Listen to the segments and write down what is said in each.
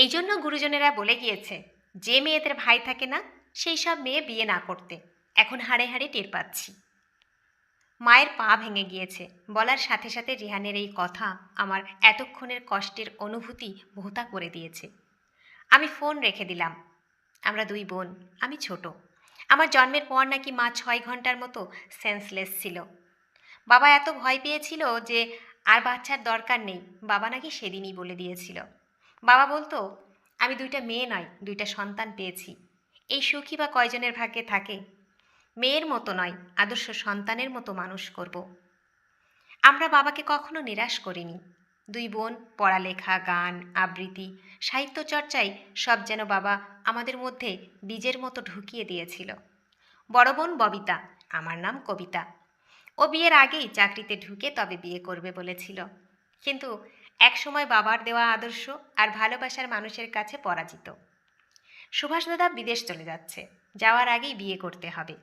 এই জন্য গুরুজনেরা বলে গিয়েছে, যে মেয়েদের ভাই থাকে না, সেই সব মেয়ে বিয়ে না করতে। এখন হাড়ে হাড়ে টের পাচ্ছি। মায়ের পা ভেঙে গিয়েছে। বলার সাথে সাথে রিহানের এই কথা আমার এতক্ষণের কষ্টের অনুভূতি ভোতা করে দিয়েছে। আমি ফোন রেখে দিলাম। আমরা দুই বোন, আমি ছোট। আমার জন্মের পর নাকি মা ছয় ঘণ্টার মতো সেন্সলেস ছিল। বাবা এত ভয় পেয়েছিল যে আর বাচ্চার দরকার নেই, বাবা নাকি সেদিনই বলে দিয়েছিল। বাবা বলতো, আমি দুইটা মেয়ে নয়, দুইটা সন্তান পেয়েছি। এই সুখী বা কয়জনের ভাগ্যে থাকে? মেয়ের মতো নয়, আদর্শ সন্তানের মতো মানুষ করব। আমরা বাবাকে কখনো নিরাশ করিনি। দুই বোন, পড়ালেখা, গান, আবৃত্তি, সাহিত্য চর্চায় সব যেন বাবা আমাদের মধ্যে বীজের মতো ঢুকিয়ে দিয়েছিল। বড় বোন ববিতা, আমার নাম কবিতা। ও বিয়ের আগেই চাকরিতে ঢুকে তবে বিয়ে করবে বলেছিল। কিন্তু একসময় বাবার দেওয়া আদর্শ আর ভালোবাসার মানুষের কাছে পরাজিত। সুভাষ দাদা বিদেশ চলে যাচ্ছে। যাওয়ার আগেই বিয়ে করতে হবে।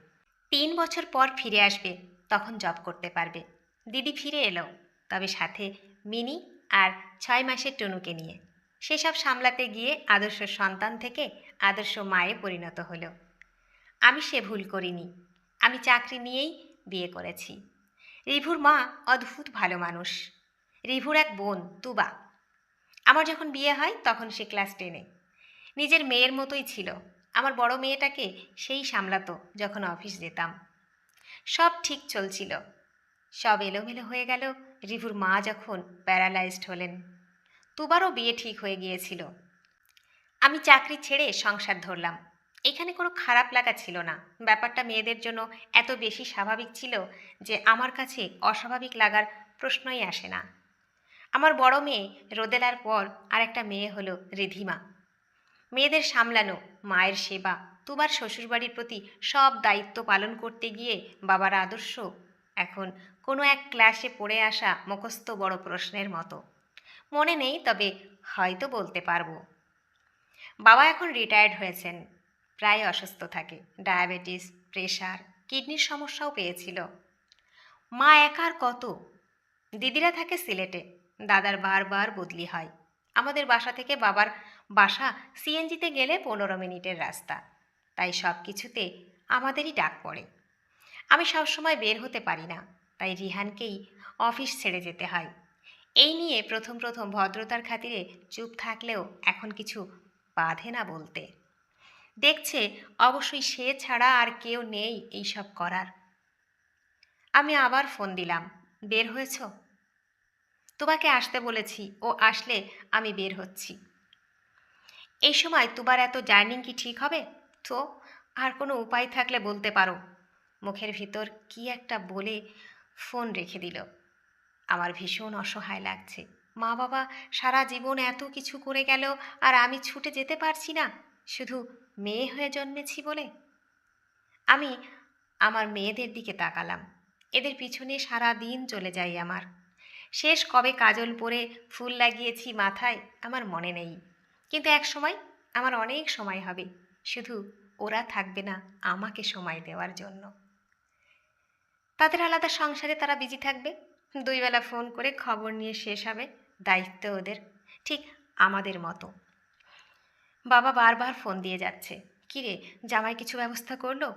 তিন বছর পর ফিরে আসবে, তখন জব করতে পারবে। দিদি ফিরে এলো, তবে সাথে মিনি আর ছয় মাসের টনুকে নিয়ে। সেসব সামলাতে গিয়ে আদর্শ সন্তান থেকে আদর্শ মায়ে পরিণত হলো। আমি সে ভুল করিনি। আমি চাকরি নিয়েই বিয়ে করেছি। রিভুর মা অদ্ভুত ভালো মানুষ। রিভুর এক বোন, তুবা। আমার যখন বিয়ে হয়, তখন সে ক্লাস টেনে। নিজের মেয়ের মতোই ছিল। আমার বড় মেয়েটাকে সেই সামলাতো যখন অফিস যেতাম। সব ঠিক চলছিল। সব এলোমেলো হয়ে গেল। রিভুর মা যখন প্যারালাইজড হলেন, তুবারও বিয়ে ঠিক হয়ে গিয়েছিল। আমি চাকরি ছেড়ে সংসার ধরলাম। এখানে কোনো খারাপ লাগা ছিল না। ব্যাপারটা মেয়েদের জন্য এত বেশি স্বাভাবিক ছিল যে আমার কাছে অস্বাভাবিক লাগার প্রশ্নই আসে না। আমার বড় মেয়ে রোদেলার পর আর একটা মেয়ে হলো রিধিমা। মেয়েদের সামলানো, মায়ের সেবা তুবার শ্বশুরবাড়ির প্রতি সব দায়িত্ব পালন করতে গিয়ে বাবার আদর্শ এখন কোনো এক ক্লাসে পড়ে আসা মুখস্থ বড় প্রশ্নের মতো। মনে নেই, তবে হয়তো বলতে পারব। বাবা এখন রিটায়ার্ড হয়েছেন, প্রায় অসুস্থ থাকে ডায়াবেটিস প্রেশার কিডনির সমস্যাও পেয়েছিল। মা একার কত? দিদিরা থাকে সিলেটে দাদার বারবার বদলি হয়। আমাদের বাসা থেকে বাবার বাসা সিএনজিতে গেলে পনেরো মিনিটের রাস্তা। তাই সব কিছুতে আমাদেরই ডাক পড়ে। আমি সবসময় বের হতে পারি না, তাই রিহানকেই অফিস ছেড়ে যেতে হয়। এই নিয়ে প্রথম প্রথম ভদ্রতার খাতিরে চুপ থাকলেও এখন কিছু বাধে না বলতে। দেখছে অবশ্যই সে ছাড়া আর কেউ নেই এইসব করার। আমি আবার ফোন দিলাম, বের হয়েছ? তোমাকে আসতে বলেছি, ও আসলে আমি বের হচ্ছি। এই সময় তোমার এত জার্নিং কি ঠিক হবে? তো, আর কোনো উপায় থাকলে বলতে পারো। মুখের ভিতর কি একটা বলে ফোন রেখে দিল। আমার ভীষণ অসহায় লাগছে। মা বাবা সারা জীবন এত কিছু করে গেল আর আমি ছুটে যেতে পারছি না। শুধু মেয়ে হয়ে জন্মেছি বলে। আমি আমার মেয়েদের দিকে তাকালাম। এদের পিছনে সারা দিন চলে যাই আমার। শেষ কবে কাজল পরে ফুল লাগিয়েছি মাথায় আমার মনে নেই। কিন্তু এক সময়, আমার অনেক সময় হবে, শুধু ওরা থাকবে না আমাকে সময় দেওয়ার জন্য। তাদের আলাদা সংসারে তারা বিজি থাকবে। দুই বেলা ফোন করে খবর নিয়ে শেষ হবে দায়িত্ব ওদের, ঠিক আমাদের মতো। বাবা বারবার ফোন দিয়ে যাচ্ছে, কিরে, জামাই কিছু ব্যবস্থা করল?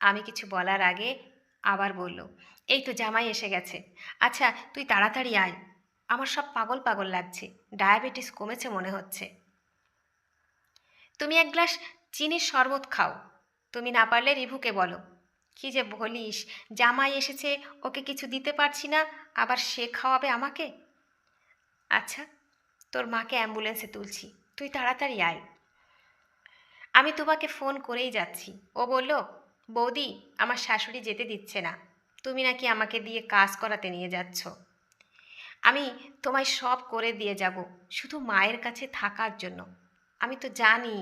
আমি কিছু বলার আগে আবার বলল, এই তো জামাই এসে গেছে। আচ্ছা তুই তাড়াতাড়ি আয়। আমার সব পাগল পাগল লাগছে। ডায়াবেটিস কমেছে মনে হচ্ছে। তুমি এক গ্লাস চিনির শরবত খাও। তুমি না পারলে রিভুকে বলো। কি যে বলিস, জামাই এসেছে, ওকে কিছু দিতে পারছি না, আবার সে খাওয়াবে আমাকে? আচ্ছা তোর মাকে অ্যাম্বুলেন্সে তুলছি। তুই তাড়াতাড়ি আয়। আমি তোমাকে ফোন করেই যাচ্ছি। ও বলল বৌদি, আমার শাশুড়ি যেতে দিচ্ছে না। তুমি নাকি আমাকে দিয়ে কাজ করাতে নিয়ে যাচ্ছ। আমি তোমায় সব করে দিয়ে যাব, শুধু মায়ের কাছে থাকার জন্য। আমি তো জানি,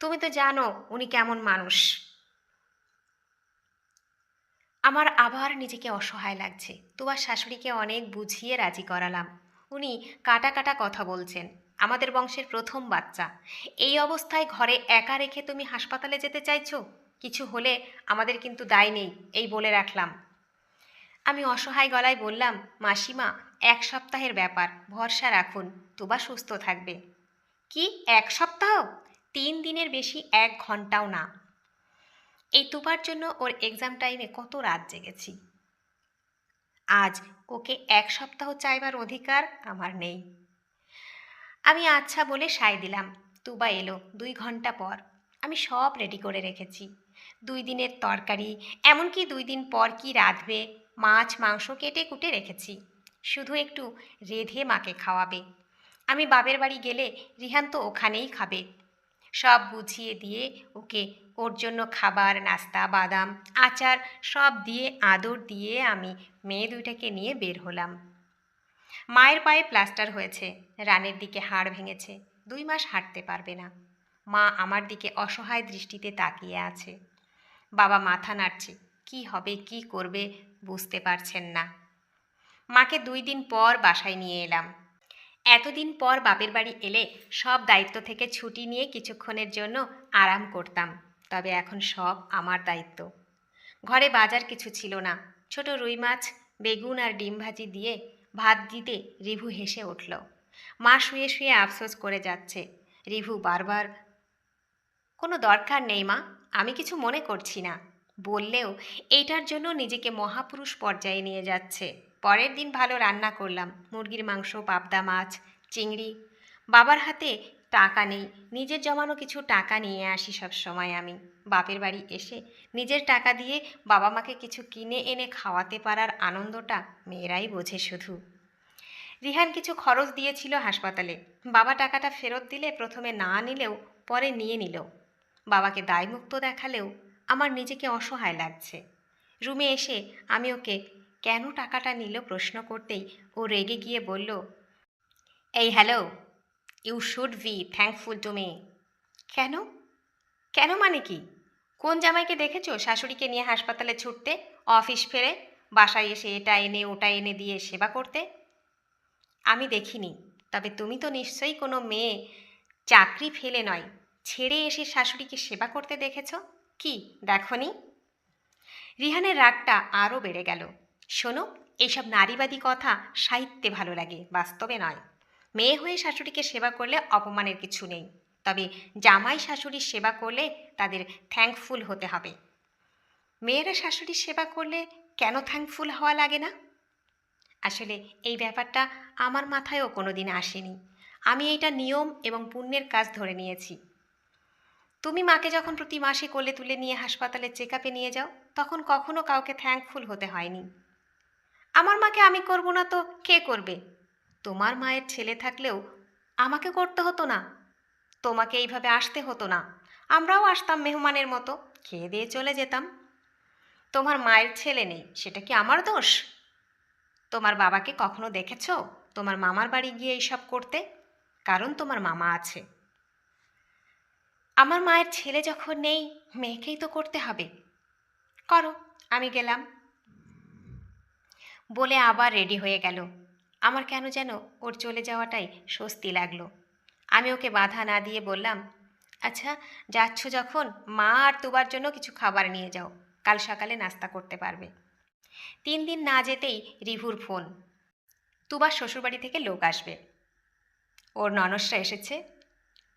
তুমি তো জানো উনি কেমন মানুষ। আমার আবার নিজেকে অসহায় লাগছে। তোমার শাশুড়িকে অনেক বুঝিয়ে রাজি করালাম। উনি কাটা কাটা কথা বলছেন, আমাদের বংশের প্রথম বাচ্চা। এই অবস্থায় ঘরে একা রেখে তুমি হাসপাতালে যেতে চাইছো? কিছু হলে আমাদের কিন্তু দায় নেই, এই বলে রাখলাম। আমি অসহায় গলায় বললাম, মাসিমা, এক সপ্তাহের ব্যাপার, ভরসা রাখুন, তুবা সুস্থ থাকবে। কি, এক সপ্তাহ? তিন দিনের বেশি এক ঘন্টাও না? এই তুপার জন্য ওর এক্সাম টাইমে কত রাত জেগেছি? আজ ওকে এক সপ্তাহ চাইবার অধিকার আমার নেই। আমি আচ্ছা বলে সায় দিলাম। তুবা এলো দুই ঘণ্টা পর। আমি সব রেডি করে রেখেছি। দুই দিনের তরকারি, এমনকি দুই দিন পর কি রাঁধবে, মাছ, মাংস কেটে কুটে রেখেছি। শুধু একটু রেধে মাকে খাওয়াবে। আমি বাপের বাড়ি গেলে রিহান তো ওখানেই খাবে। সব বুঝিয়ে দিয়ে ওকে ওর জন্য খাবার, নাস্তা, বাদাম, আচার সব দিয়ে আদর দিয়ে আমি মেয়ে দুইটাকে নিয়ে বের হলাম। মায়ের পায়ে প্লাস্টার হয়েছে, রানের দিকে হাড় ভেঙেছে, দুই মাস হাঁটতে পারবে না। মা আমার দিকে অসহায় দৃষ্টিতে তাকিয়ে আছে। বাবা মাথা নাড়ছে। কি হবে, কি করবে বুঝতে পারছেন না। মাকে দুই দিন পর বাসায় নিয়ে এলাম। এতদিন পর বাপের বাড়ি এলে সব দায়িত্ব থেকে ছুটি নিয়ে কিছুক্ষণের জন্য আরাম করতাম, তবে এখন সব আমার দায়িত্ব। ঘরে বাজার কিছু ছিল না। ছোট রুই মাছ, বেগুন আর ডিম ভাজি দিয়ে ভাত দিতে রিভু হেসে উঠল। মা শুয়ে শুয়ে আফসোস করে যাচ্ছে। রিভু বারবার, কোনো দরকার নেই মা আমি কিছু মনে করছি না। বললেও, এইটার জন্য নিজেকে মহাপুরুষ পর্যায়ে নিয়ে যাচ্ছে। পরের দিন ভালো রান্না করলাম। মুরগির মাংস, পাবদা মাছ, চিংড়ি। বাবার হাতে টাকা নেই। নিজের জমানো কিছু টাকা নিয়ে আসি সব সময় আমি। বাপের বাড়ি এসে নিজের টাকা দিয়ে বাবা মাকে কিছু কিনে এনে খাওয়াতে পারার আনন্দটা মেয়েরাই বোঝে শুধু। রিহান কিছু খরচ দিয়েছিল হাসপাতালে। বাবা টাকাটা ফেরত দিলে প্রথমে না নিলেও পরে নিয়ে নিল। বাবাকে দায়মুক্ত দেখালেও আমার নিজেকে অসহায় লাগছে। রুমে এসে আমি ওকে, কেন টাকাটা নিল? প্রশ্ন করতেই ও রেগে গিয়ে বলল, এই hello, you should be thankful to me. কেন? কেন মানে কি? কোন জামাইকে দেখেছ শাশুড়িকে নিয়ে হাসপাতালে ছুটতে, অফিস ফেরে, বাসায় এসে এটা এনে, ওটা এনে দিয়ে সেবা করতে? আমি দেখিনি, তবে তুমি তো নিশ্চয়ই কোনো মেয়ে, চাকরি ফেলে নয়। ছেড়ে এসে শাশুড়িকে সেবা করতে দেখেছ? কি, দেখনি? রিহানের রাগটা আরও বেড়ে গেল। শোনো, এইসব নারীবাদী কথা সাহিত্যে ভালো লাগে, বাস্তবে নয়। মেয়ে হয়ে শাশুড়িকে সেবা করলে অপমানের কিছু নেই। তবে জামাই শাশুড়ির সেবা করলে তাদের থ্যাঙ্কফুল হতে হবে। মেয়েরা শাশুড়ির সেবা করলে কেন থ্যাঙ্কফুল হওয়া লাগে না? আসলে এই ব্যাপারটা আমার মাথায়ও কোনো দিন আসেনি। আমি এইটা নিয়ম এবং পুণ্যের কাজ ধরে নিয়েছি। তুমি মাকে যখন প্রতি মাসে কোলে তুলে নিয়ে হাসপাতালে চেক আপে নিয়ে যাও, তখন কখনো কাউকে থ্যাঙ্কফুল হতে হয়নি। আমার মাকে আমি করব না তো কে করবে? তোমার মায়ের ছেলে থাকলেও আমাকে করতে হতো না। তোমাকে এইভাবে আসতে হতো না। আমরাও আসতাম মেহমানের মতো, খেয়ে দিয়ে চলে যেতাম। তোমার মায়ের ছেলে নেই, সেটা কি আমার দোষ? তোমার বাবাকে কখনো দেখেছ? তোমার মামার বাড়ি গিয়ে এইসব করতে? কারণ তোমার মামা আছে। আমার মায়ের ছেলে যখন নেই, মেয়েকেই তো করতে হবে। করো, আমি গেলাম। বলে আবার রেডি হয়ে গেল। আমার কেন যেন ওর চলে যাওয়াটাই স্বস্তি লাগল। আমি ওকে বাধা না দিয়ে বললাম আচ্ছা যাচ্ছ যখন, মা আর তোবার জন্য কিছু খাবার নিয়ে যাও। কাল সকালে নাস্তা করতে পারবে। তিন দিন না যেতেই রিভুর ফোন। তুবার শ্বশুরবাড়ি থেকে লোক আসবে। ওর ননসরা এসেছে।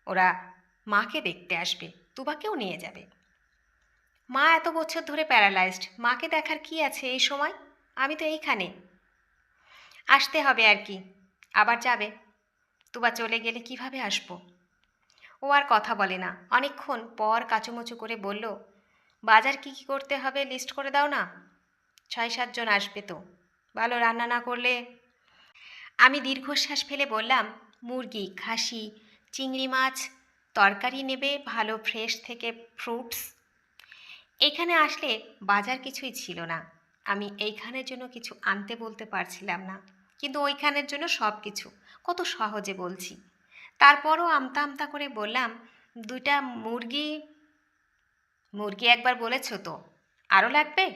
ওরা মাকে দেখতে আসবে, তুবাকেও নিয়ে যাবে। মা এত বছর ধরে প্যারালাইজড, মাকে দেখার কি আছে এই সময়? আমি তো এইখানে। আসতে হবে আর কি। আবার যাবে। তুবা চলে গেলে কীভাবে আসব? ও আর কথা বলে না। অনেকক্ষণ পর কাচুমুচু করে বলল, বাজার কি কি করতে হবে লিস্ট করে দাও না? ছয় সাতজন আসবে তো। ভালো রান্না না করলে? আমি দীর্ঘশ্বাস ফেলে বললাম, মুরগি, খাসি, চিংড়ি মাছ তরকারি নেবে, ভালো ফ্রেশ থেকে ফ্রুটস এখানে আসলে বাজার কিছুই ছিল না। আমি এইখানের জন্য কিছু আনতে বলতে পারছিলাম না। কিন্তু ওইখানের জন্য সব কিছু কত সহজে বলছি। তারপরও আমতা আমতা করে বললাম, দুইটা মুরগি মুরগি একবার বলেছ তো, আরও লাগবে?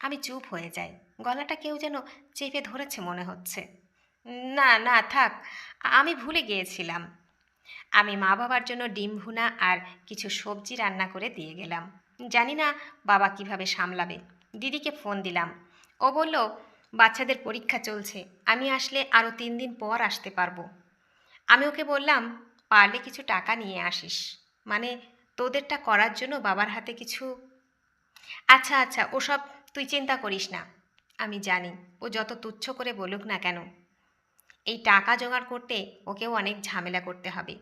আমি চুপ হয়ে যাই। গলাটা কেউ যেন চেপে ধরেছে মনে হচ্ছে। না না, থাক, আমি ভুলে গিয়েছিলাম। আমি মা বাবার জন্য ডিম ভুনা আর কিছু সবজি রান্না করে দিয়ে গেলাম। জানি না বাবা কীভাবে সামলাবে। দিদিকে ফোন দিলাম। ও বলল, বাচ্চাদের পরীক্ষা চলছে। আমি আসলে আরও তিন দিন পর আসতে পারব। আমি ওকে বললাম, পারলে কিছু টাকা নিয়ে আসিস। মানে তোদেরটা করার জন্য বাবার হাতে কিছু আচ্ছা আচ্ছা ওসব তুই চিন্তা করিস না। আমি জানি। ও যত তুচ্ছ করে বলুক না কেন। এই টাকা জোগাড় করতে ওকেও অনেক ঝামেলা করতে হবে।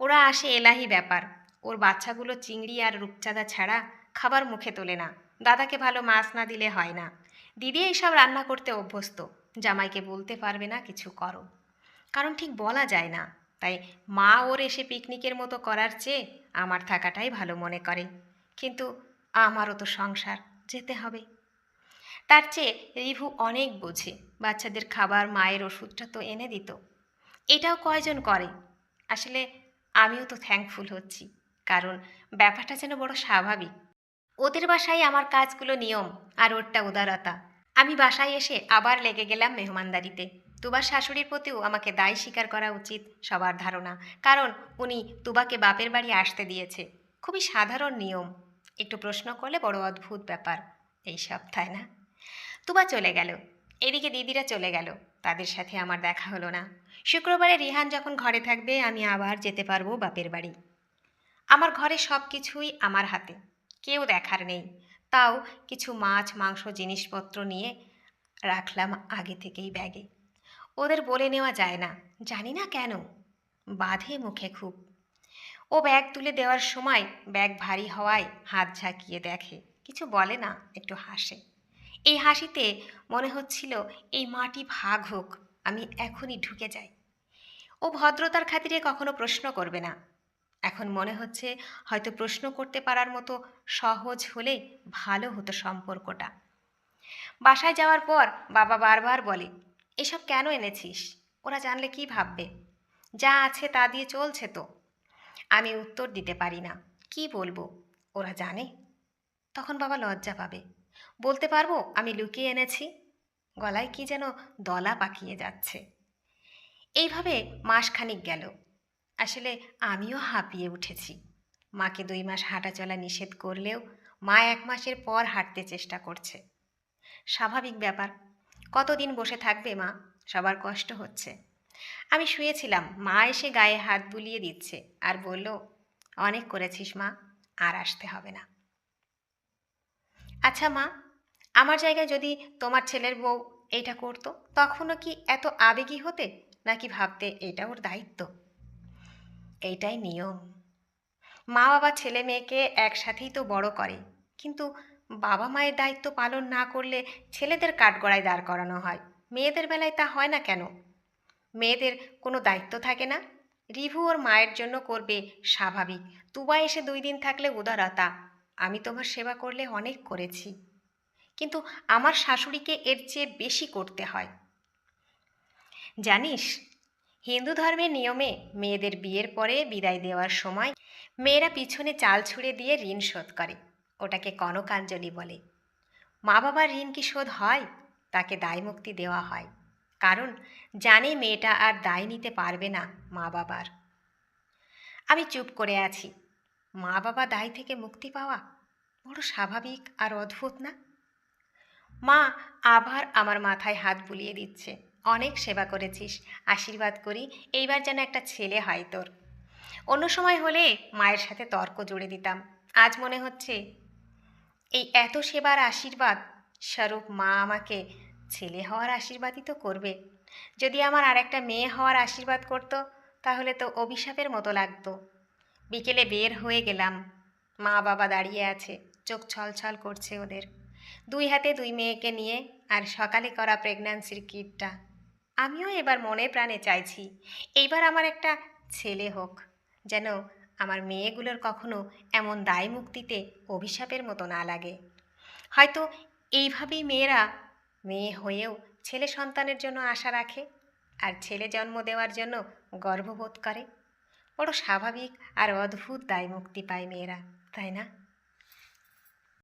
ওরা আসে এলাহি ব্যাপার। ওর বাচ্চাগুলো চিংড়ি আর রূপচাঁদা ছাড়া খাবার মুখে তোলে না। দাদাকে ভালো মাছ না দিলে হয় না। দিদি এইসব রান্না করতে অভ্যস্ত। জামাইকে বলতে পারবে না কিছু করো। কারণ ঠিক বলা যায় না। তাই মা ওর এসে পিকনিকের মতো করার চেয়ে আমার থাকাটাই ভালো মনে করে। কিন্তু আমারও তো সংসার যেতে হবে। তার চেয়ে রিভু অনেক বোঝে। বাচ্চাদের খাবার, মায়ের ওষুধটা তো এনে দিত। এটাও কয়জন করে? আসলে আমিও তো থ্যাঙ্কফুল হচ্ছি, কারণ ব্যাপারটা যেন বড় স্বাভাবিক। ওদের বাসায় আমার কাজগুলো নিয়ম আর ওরটা উদারতা। আমি বাসায় এসে আবার লেগে গেলাম মেহমানদারিতে। তুবার শাশুড়ির প্রতিও আমাকে দায় স্বীকার করা উচিত সবার ধারণা, কারণ উনি তুবাকে বাপের বাড়ি আসতে দিয়েছে। খুবই সাধারণ নিয়ম। একটু প্রশ্ন করলে বড় অদ্ভুত ব্যাপার। এই সব তাই না? তুবা চলে গেল। এদিকে দিদিরা চলে গেল। তাদের সাথে আমার দেখা হলো না। শুক্রবারে রিহান যখন ঘরে থাকবে, আমি আবার যেতে পারব বাপের বাড়ি। আমার ঘরে সব কিছুই আমার হাতে। কেউ দেখার নেই। তাও কিছু মাছ, মাংস, জিনিসপত্র নিয়ে রাখলাম আগে থেকেই ব্যাগে। ওদের বলে নেওয়া যায় না। জানি না কেন। বাঁধে মুখে খুব। ও ব্যাগ তুলে দেওয়ার সময় ব্যাগ ভারী হওয়ায় হাত ঝাঁকিয়ে দেখে। কিছু বলে না, একটু হাসে। এই হাসিতে মনে হচ্ছিল, এই মাটি ভাগ হোক, আমি এখনই ঢুকে যাই। ও ভদ্রতার খাতিরে কখনো প্রশ্ন করবে না। এখন মনে হচ্ছে, হয়তো প্রশ্ন করতে পারার মতো সহজ হলে ভালো হতো সম্পর্কটা। বাসায় যাওয়ার পর বাবা বারবার বলে, এসব কেন এনেছিস? ওরা জানলে কি ভাববে? যা আছে তা দিয়ে চলছে তো। আমি উত্তর দিতে পারি না, কি বলব? ওরা জানে। তখন বাবা লজ্জা পাবে। বলতে পারব? আমি লুকিয়ে এনেছি। গলায় কি যেন দলা পাকিয়ে যাচ্ছে। এইভাবে মাসখানিক গেল। আসলে আমিও হাঁপিয়ে উঠেছি। মাকে দুই মাস হাঁটা চলা নিষেধ করলেও মা এক মাসের পর হাঁটতে চেষ্টা করছে। স্বাভাবিক ব্যাপার। কতদিন বসে থাকবে মা? সবার কষ্ট হচ্ছে। আমি শুয়েছিলাম। মা এসে গায়ে হাত বুলিয়ে দিচ্ছে আর বলল, অনেক করেছিস মা, আর আসতে হবে না। আচ্ছা মা আমার জায়গায় যদি তোমার ছেলের বউ এইটা করতো, তখনও কি এত আবেগী হতে, নাকি ভাবতে এটা ওর দায়িত্ব? এইটাই নিয়ম। মা বাবা ছেলে মেয়েকে একসাথেই তো বড় করে, কিন্তু বাবা মায়ের দায়িত্ব পালন না করলে ছেলেদের কাঠগড়ায় দাঁড় করানো হয়। মেয়েদের বেলায় তা হয় না কেন? মেয়েদের কোনো দায়িত্ব থাকে না। রিভু ওর মায়ের জন্য করবে স্বাভাবিক। তুবা এসে দুই দিন থাকলে উদারতা। আমি তোমার সেবা করলে অনেক করেছি। কিন্তু আমার শাশুড়িকে এর চেয়ে বেশি করতে হয়। জানিস, হিন্দু ধর্মের নিয়মে মেয়েদের বিয়ের পরে বিদায় দেওয়ার সময় মেয়েরা পিছনে চাল ছুঁড়ে দিয়ে ঋণ শোধ করে, ওটাকে কনকাঞ্জলি বলে। মা বাবার ঋণ কি শোধ হয়? তাকে দায়মুক্তি দেওয়া হয়। কারণ জানে মেয়েটা আর দায় নিতে পারবে না মা বাবার আমি চুপ করে আছি। মা বাবা দায় থেকে মুক্তি পাওয়া বড় স্বাভাবিক আর অদ্ভুত না? মা, আবার আমার মাথায় হাত বুলিয়ে দিচ্ছে। অনেক সেবা করেছিস, আশীর্বাদ করি, এইবার যেন একটা ছেলে হয় তোর। অন্য সময় হলে মায়ের সাথে তর্ক জুড়ে দিতাম। আজ মনে হচ্ছে, এই এত সেবার আশীর্বাদ, স্বরূপ মা আমাকে ছেলে হওয়ার আশীর্বাদই তো করবে। যদি আমার আর একটা মেয়ে হওয়ার আশীর্বাদ করতো, তাহলে তো অভিশাপের মতো লাগতো। বিকেলে বের হয়ে গেলাম। মা বাবা দাঁড়িয়ে আছে, চোখ ছলছল করছে ওদের। দুই হাতে দুই মেয়েকে নিয়ে আর সকালে করা প্রেগন্যান্সির কিটটা। আমিও এবার মনে প্রাণে চাইছি, এইবার আমার একটা ছেলে হোক, যেন আমার মেয়েগুলোর কখনো এমন দায় মুক্তিতে অভিশাপের মতো না লাগে। হয়তো এইভাবেই মেয়েরা মেয়ে হয়েও ছেলে সন্তানের জন্য আশা রাখে আর ছেলে জন্ম দেওয়ার জন্য গর্ববোধ করে। বড় স্বাভাবিক আর অদ্ভুত দায় মুক্তি পায় মেয়েরা, তাই না?